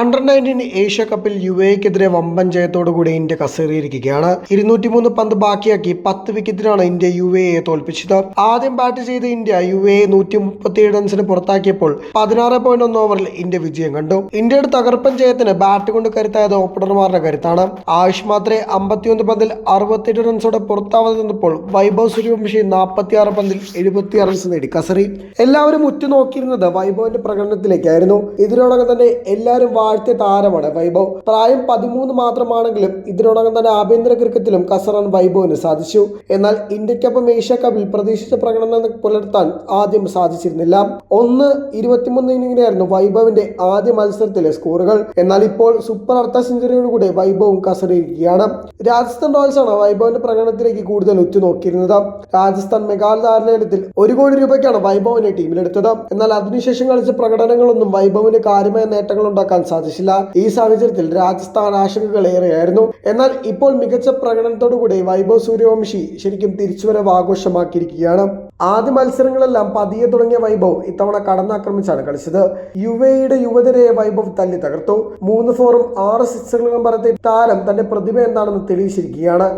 Under nineteen Asia കപ്പിൽ U എക്കെതിരെ വമ്പൻ ജയത്തോടുകൂടി ഇന്ത്യ കസേറിയിരിക്കുകയാണ് ഇരുന്നൂറ്റിമൂന്ന് പന്ത് ബാക്കിയാക്കി പത്ത് വിക്കറ്റിനാണ് ഇന്ത്യ യു എയെ തോൽപ്പിച്ചത്. ആദ്യം ബാറ്റ് ചെയ്ത ഇന്ത്യ യു എ നൂറ്റി മുപ്പത്തിയേഴ് റൺസിന് പുറത്താക്കിയപ്പോൾ പതിനാറ് പോയിന്റ് ഒന്ന് ഓവറിൽ ഇന്ത്യ വിജയം കണ്ടു. ഇന്ത്യയുടെ തകർപ്പൻ ജയത്തിന് ബാറ്റ് കൊണ്ട് കരുത്തായത് ഓപ്പണർമാരുടെ കരുത്താണ്. ആയുഷ് മാത്രേ അമ്പത്തിയൊന്ന് പന്തിൽ അറുപത്തിയെട്ട് റൺസോടെ പുറത്താവാതെ നിന്നപ്പോൾ വൈഭവ് സൂര്യവംശി നാൽപ്പത്തിയാറ് പന്തിൽ എഴുപത്തി റൺസ് നേടി കസറി. എല്ലാവരും ഉറ്റുനോക്കിയിരുന്നത് വൈഭവിന്റെ പ്രകടനത്തിലേക്കായിരുന്നു. ഇതിനോടകം തന്നെ എല്ലാവരും വാഴ്ത്തിയ താരമാണ് വൈഭവ്. പ്രായം പതിമൂന്ന് മാത്രമാണെങ്കിലും ഇതിനോടകം തന്നെ ആഭ്യന്തര ക്രിക്കറ്റിലും കസറാൻ വൈഭവിന് സാധിച്ചു. എന്നാൽ ഇന്ത്യക്കൊപ്പം ഏഷ്യ കപ്പിൽ പ്രതീക്ഷിച്ച പ്രകടനം പുലർത്താൻ ആദ്യം സാധിച്ചിരുന്നില്ല. ഒന്ന് ഇരുപത്തിമൂന്ന് ഇന്നിങ്ങിനായിരുന്നു വൈഭവിന്റെ ആദ്യ മത്സരത്തിലെ സ്കോറുകൾ. എന്നാൽ ഇപ്പോൾ സൂപ്പർ അർദ്ധ സെഞ്ചുറിയോടുകൂടി വൈഭവും കസറിയിരിക്കുകയാണ്. രാജസ്ഥാൻ റോയൽസ് ആണ് വൈഭവിന്റെ പ്രകടനത്തിലേക്ക് കൂടുതൽ ഉറ്റുനോക്കിയിരുന്നത്. രാജസ്ഥാൻ മെഗാലയത്തിൽ ഒരു കോടി രൂപയ്ക്കാണ് വൈഭവിനെ ടീമിലെടുത്തത്. എന്നാൽ അതിനുശേഷം കളിച്ച പ്രകടനങ്ങളൊന്നും വൈഭവിന് കാര്യമായ നേട്ടങ്ങൾ ഉണ്ടാക്കാൻ സാധിച്ചില്ല. ഈ സാഹചര്യത്തിൽ രാജസ്ഥാൻ ആശങ്കകൾ ഏറെയായിരുന്നു എന്നാൽ ഇപ്പോൾ മികച്ച പ്രകടനത്തോടുകൂടി വൈഭവ് സൂര്യവംശി ശരിക്കും തിരിച്ചുവരവ് ആഘോഷമാക്കിയിരിക്കുകയാണ് ആദ്യ മത്സരങ്ങളെല്ലാം പതിയെ തുടങ്ങിയ വൈഭവ് ഇത്തവണ കടന്നാക്രമിച്ചാണ് കളിച്ചത്. യു എയുടെ യുവതരയെ വൈഭവ് തല്ലി തകർത്തു. മൂന്ന് ഫോറും ആറ് സിക്സുകളും പറത്തി താരം തന്റെ പ്രതിഭ എന്താണെന്ന് തെളിയിച്ചിരിക്കുകയാണ്.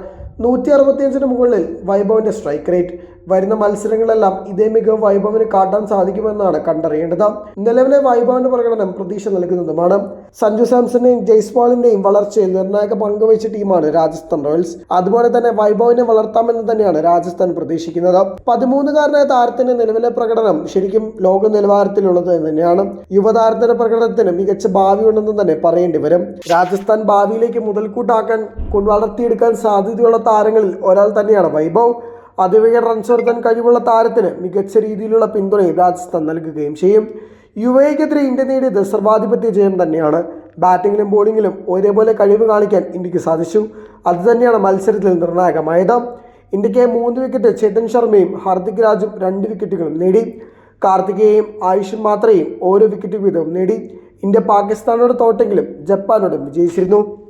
നൂറ്റി അറുപത്തിയഞ്ചിന് മുകളിൽ വൈഭവിന്റെ സ്ട്രൈക്ക് റേറ്റ് വരുന്ന മത്സരങ്ങളെല്ലാം ഇതേ മികവ് വൈഭവന് കാട്ടാൻ സാധിക്കുമെന്നാണ് കണ്ടറിയേണ്ടത്. നിലവിലെ വൈഭവന്റെ പ്രകടനം പ്രതീക്ഷ നൽകുന്നതുമാണ്. സഞ്ജു സാംസന്റെയും ജയ്സ്വാളിന്റെയും വളർച്ചയിൽ നിർണായക പങ്കുവച്ച ടീമാണ് രാജസ്ഥാൻ റോയൽസ്. അതുപോലെ തന്നെ വൈഭവിനെ വളർത്താമെന്ന് തന്നെയാണ് രാജസ്ഥാൻ പ്രതീക്ഷിക്കുന്നത്. പതിമൂന്നുകാരനായ താരത്തിന്റെ നിലവിലെ പ്രകടനം ശരിക്കും ലോക നിലവാരത്തിലുള്ളത് തന്നെയാണ്. യുവതാരത്തിന്റെ പ്രകടനത്തിന് മികച്ച ഭാവി ഭാവിയുണ്ടെന്ന് തന്നെ പറയേണ്ടി വരും. രാജസ്ഥാൻ ഭാവിയിലേക്ക് മുതൽക്കൂട്ടാക്കാൻ വളർത്തിയെടുക്കാൻ സാധ്യതയുള്ള താരങ്ങളിൽ ഒരാൾ തന്നെയാണ് വൈഭവ്. അതിവേഗ റൺസ് ഉയർത്താൻ കഴിവുള്ള താരത്തിന് മികച്ച രീതിയിലുള്ള പിന്തുണയും രാജസ്ഥാൻ നൽകുകയും ചെയ്യും. യു എക്കെതിരെ ഇന്ത്യ നേടിയത് സർവാധിപത്യ ജയം തന്നെയാണ്. ബാറ്റിങ്ങിലും ബോളിങ്ങിലും ഒരേപോലെ കഴിവ് കാണിക്കാൻ ഇന്ത്യയ്ക്ക് സാധിച്ചു. അതുതന്നെയാണ് മത്സരത്തിൽ നിർണായകമായത്. ഇന്ത്യയ്ക്ക് മൂന്ന് വിക്കറ്റ് ചേതൻ ശർമ്മയും ഹാർദിക് രാജും രണ്ട് വിക്കറ്റുകളും നേടി. കാർത്തികേയും ആയുഷും മാത്രയും ഓരോ വിക്കറ്റ് വീതവും നേടി. ഇന്ത്യ പാകിസ്ഥാനോട് തോറ്റെങ്കിലും ജപ്പാനോടും വിജയിച്ചിരുന്നു.